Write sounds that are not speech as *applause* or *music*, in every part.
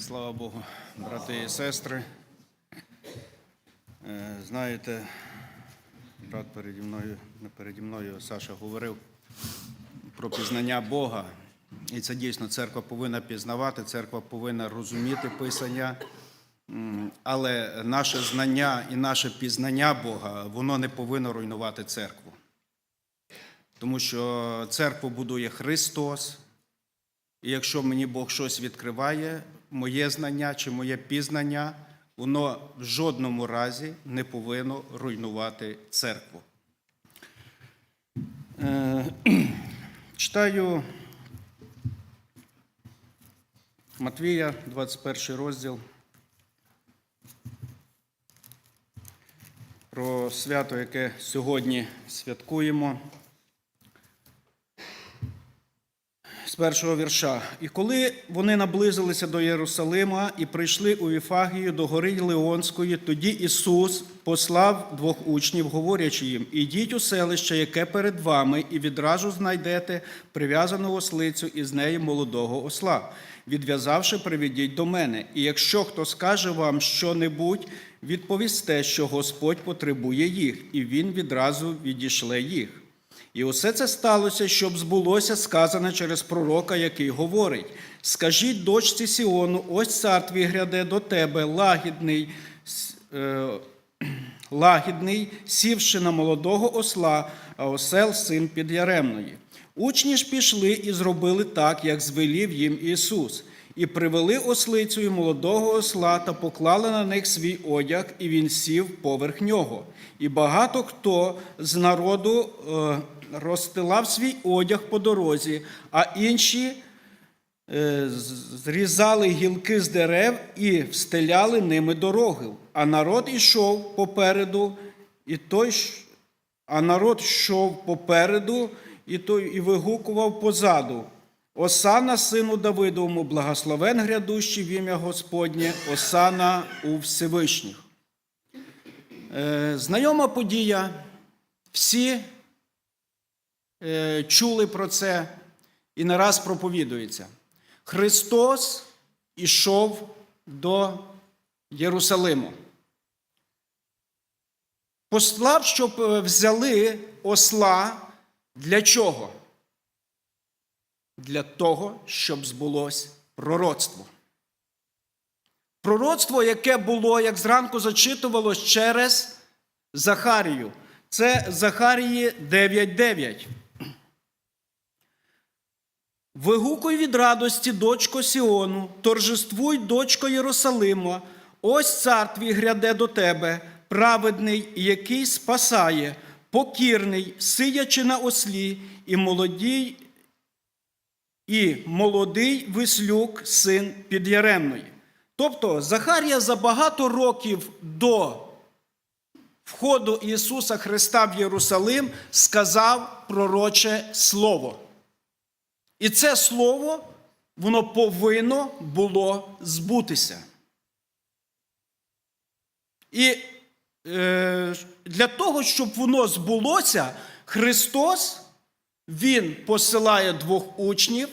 Слава Богу, брати і сестри. Е, Знаєте, брат переді мною, не переді мною Саша говорив про пізнання Бога. І це дійсно церква повинна пізнавати, церква повинна розуміти Писання. Але наше знання і наше пізнання Бога, воно не повинно руйнувати церкву. Тому що церкву будує Христос, і якщо мені Бог щось відкриває, моє знання чи моє пізнання, воно в жодному разі не повинно руйнувати церкву. Е, *clears throat* Читаю Матвія, 21 розділ. Про свято, яке сьогодні святкуємо. з першого вірша. І коли вони наблизилися до Єрусалима і прийшли у Іфагію до гори Леонської, тоді Ісус послав двох учнів, говорячи їм: Ідіть у селище, яке перед вами, і відразу знайдете прив'язану ослицю і з неї молодого осла. Відв'язавши, приведіть до мене. І якщо хто скаже вам що-небудь, відповісте, що Господь потребує їх, і він відразу відішле їх. І усе це сталося, щоб збулося сказане через пророка, який говорить: Скажіть дочці Сіону, ось цар твій гряде до тебе, лагідний, е, *clears throat* лагідний, сівши на молодого осла, а осел син підяремної. Учні ж пішли і зробили так, як звелів їм Ісус, і привели ослицю і молодого осла та поклали на них свій одяг, і він сів поверх нього. І багато хто з народу е, розстилав свій одяг по дорозі, а інші е, зрізали гілки з дерев і встеляли ними дороги. А народ ішов попереду, і той, а народ йшов попереду, і той і вигукував позаду. Осана сину Давидовому, благословен грядущий в ім'я Господнє, Осана у Всевишніх. Е, Знайома подія, всі е, чули про це і не раз проповідується. Христос ішов до Єрусалиму. Послав, щоб е, взяли осла для чого? Для того, щоб збулось пророцтво. Пророцтво, яке було, як зранку зачитувалось через Захарію. Це Захарії 9.9. Вигукуй від радості, дочко Сіону, торжествуй, дочко Єрусалима, ось цар твій гряде до тебе, праведний, який спасає, покірний, сидячи на ослі, і молодій, і молодий вислюк, син підяремної. Тобто Захарія за багато років до входу Ісуса Христа в Єрусалим сказав пророче слово. І це слово, воно повинно було збутися. І е, для того, щоб воно збулося, Христос, Він посилає двох учнів,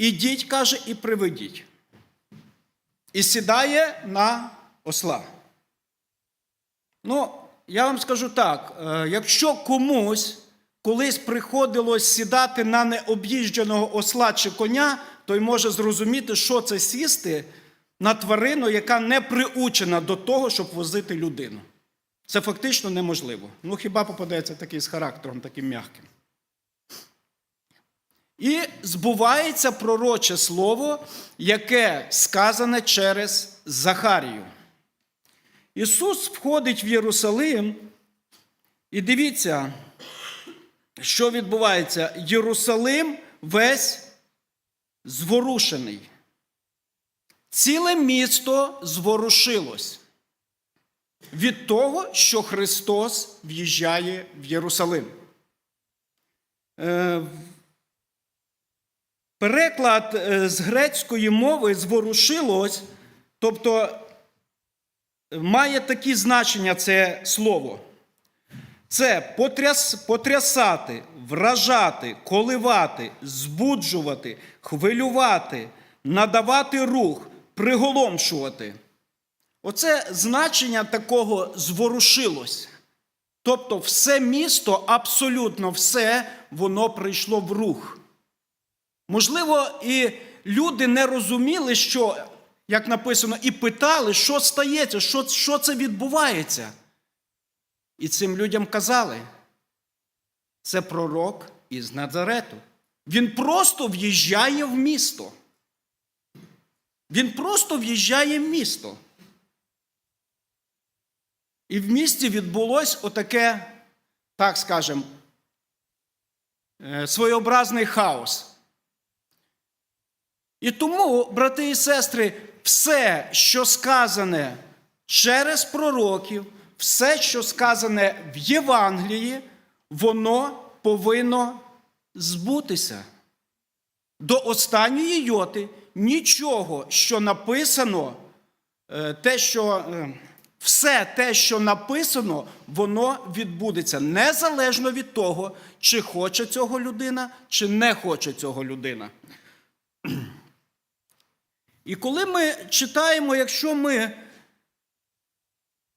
ідіть, каже, і приведіть. І сідає на осла. Ну, я вам скажу так: е, якщо комусь колись приходилось сідати на необ'їждженого осла чи коня, той може зрозуміти, що це сісти на тварину, яка не приучена до того, щоб возити людину. Це фактично неможливо. Ну, хіба попадається такий з характером, таким м'яким. І збувається пророче слово, яке сказане через Захарію. Ісус входить в Єрусалим, і дивіться, що відбувається. Єрусалим весь зворушений. Ціле місто зворушилось від того, що Христос в'їжджає в Єрусалим. Е, Переклад е, з грецької мови зворушилось, тобто має такі значення це слово. Це потряс, потрясати, вражати, коливати, збуджувати, хвилювати, надавати рух, приголомшувати. Оце значення такого зворушилось. Тобто, все місто, абсолютно все, воно прийшло в рух. Можливо, і люди не розуміли, що, як написано, і питали, що стається, що, що це відбувається. І цим людям казали, це пророк із Назарету. Він просто в'їжджає в місто. Він просто в'їжджає в місто. І в місті відбулось отаке, так скажемо, е, своєобразний хаос. І тому, брати і сестри, все, що сказане через пророків, все, що сказане в Євангелії, воно повинно збутися. До останньої йоти нічого, що написано, е, те, що, е, все те, що написано, воно відбудеться незалежно від того, чи хоче цього людина, чи не хоче цього людина. І коли ми читаємо, якщо ми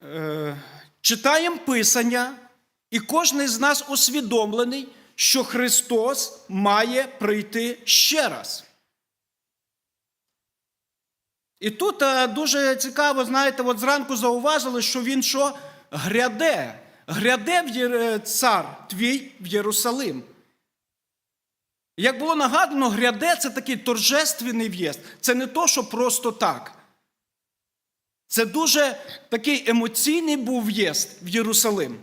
е, читаємо Писання, і кожен з нас усвідомлений, що Христос має прийти ще раз. І тут е, дуже цікаво, знаєте, от зранку зауважили, що він що? Гряде. Гряде в Єр- цар твій в Єрусалим. Як було нагадано, гряде це такий торжественний в'їзд. Це не то, що просто так. Це дуже такий емоційний був в'їзд в Єрусалим.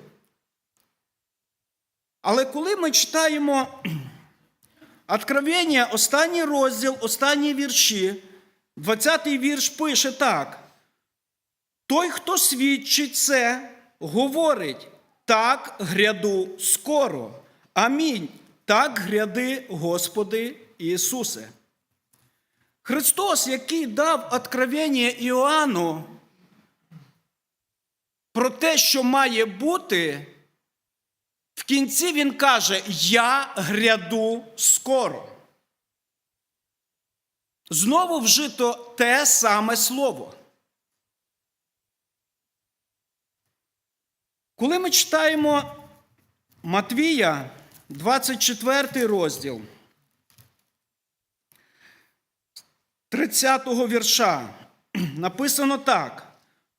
Але коли ми читаємо *clears throat* Откровення, останній розділ, останні вірші, 20-й вірш пише так. Той, хто свідчить це, говорить, так гряду скоро. Амінь. Так гряди, Господи Ісусе. Христос, який дав откровення Іоанну про те, що має бути, в кінці він каже: Я гряду скоро. Знову вжито те саме слово. Коли ми читаємо Матвія, 24 розділ, 30 го вірша, написано так.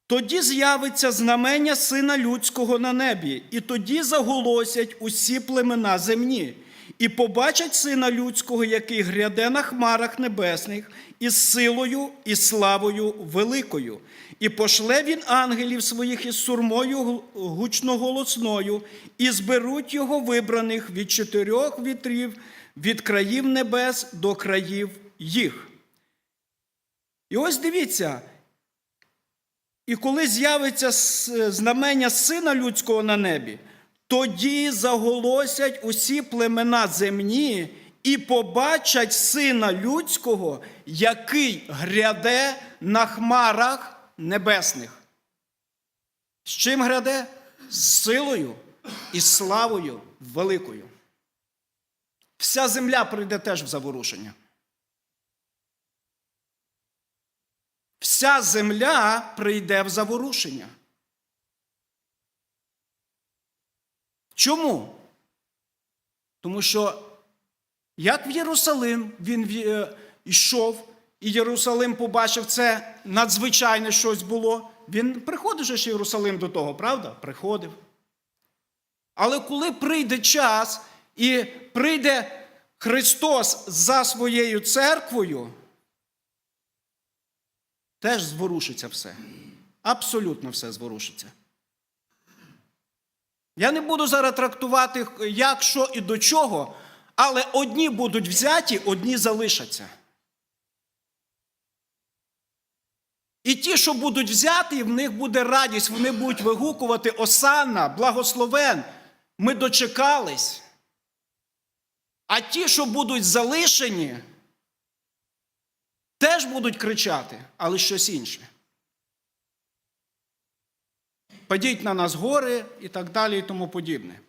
Тоді з'явиться знамення Сина Людського на небі, і тоді заголосять усі племена земні, і побачать Сина Людського, який гряде на хмарах небесних, із силою і славою великою. І пошле він ангелів своїх із сурмою гучноголосною, і зберуть його вибраних від чотирьох вітрів, від країв небес до країв їх. І ось дивіться. І коли з'явиться знамення Сина Людського на небі, тоді заголосять усі племена земні і побачать Сина Людського, який гряде на хмарах небесних. З чим гряде? З силою і славою великою. Вся земля прийде теж в заворушення. Вся земля прийде в заворушення. Чому? Тому що як в Єрусалим він е, йшов, і Єрусалим побачив це надзвичайне щось було. Він приходив же ж Єрусалим до того, правда? Приходив. Але коли прийде час і прийде Христос за своєю церквою, теж зворушиться все. Абсолютно все зворушиться. Я не буду зараз трактувати, як, що і до чого, але одні будуть взяті, одні залишаться. І ті, що будуть взяті, в них буде радість, вони будуть вигукувати Осанна, благословен. Ми дочекались. А ті, що будуть залишені, теж будуть кричати, але щось інше. Падіть на нас гори і так далі, і тому подібне.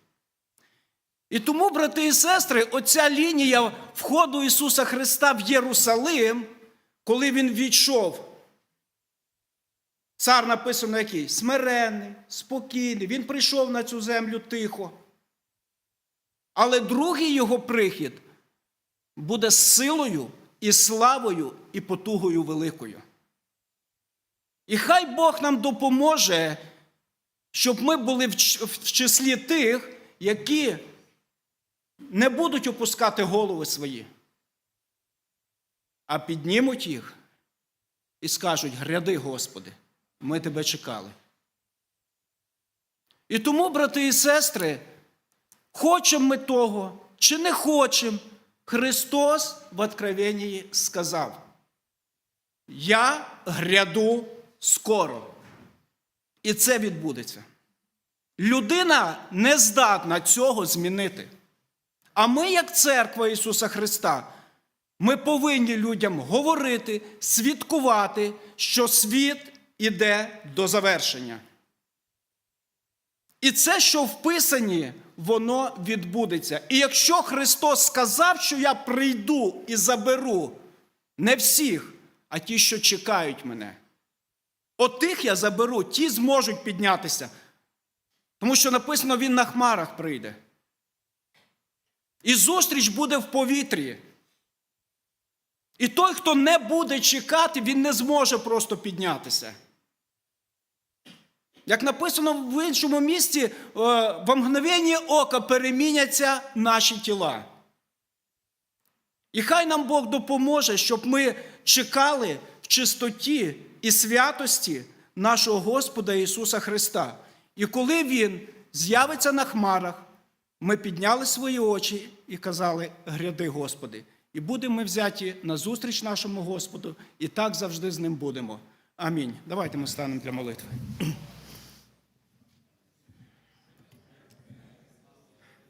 І тому, брати і сестри, оця лінія входу Ісуса Христа в Єрусалим, коли Він відійшов Цар написано який? Смиренний, спокійний. Він прийшов на цю землю тихо. Але другий його прихід буде силою і славою і потугою великою. І хай Бог нам допоможе, щоб ми були в числі тих, які не будуть опускати голови свої, а піднімуть їх і скажуть: Гряди, Господи, ми тебе чекали. І тому, брати і сестри, хочемо ми того чи не хочемо, Христос в Откровенії сказав: Я гряду скоро. І це відбудеться. Людина не здатна цього змінити. А ми, як церква Ісуса Христа, ми повинні людям говорити, свідкувати, що світ іде до завершення. І це, що вписані, воно відбудеться. І якщо Христос сказав, що я прийду і заберу не всіх, а ті, що чекають мене, от тих я заберу, ті зможуть піднятися. Тому що написано, він на хмарах прийде. І зустріч буде в повітрі. І той, хто не буде чекати, він не зможе просто піднятися. Як написано в іншому місці, е, в мгновенні ока переміняться наші тіла. І хай нам Бог допоможе, щоб ми чекали чистоті і святості нашого Господа Ісуса Христа. І коли Він з'явиться на хмарах, ми підняли свої очі і казали: Гряди, Господи, і будемо ми взяті на зустріч нашому Господу, і так завжди з ним будемо. Амінь. Давайте ми станемо для молитви.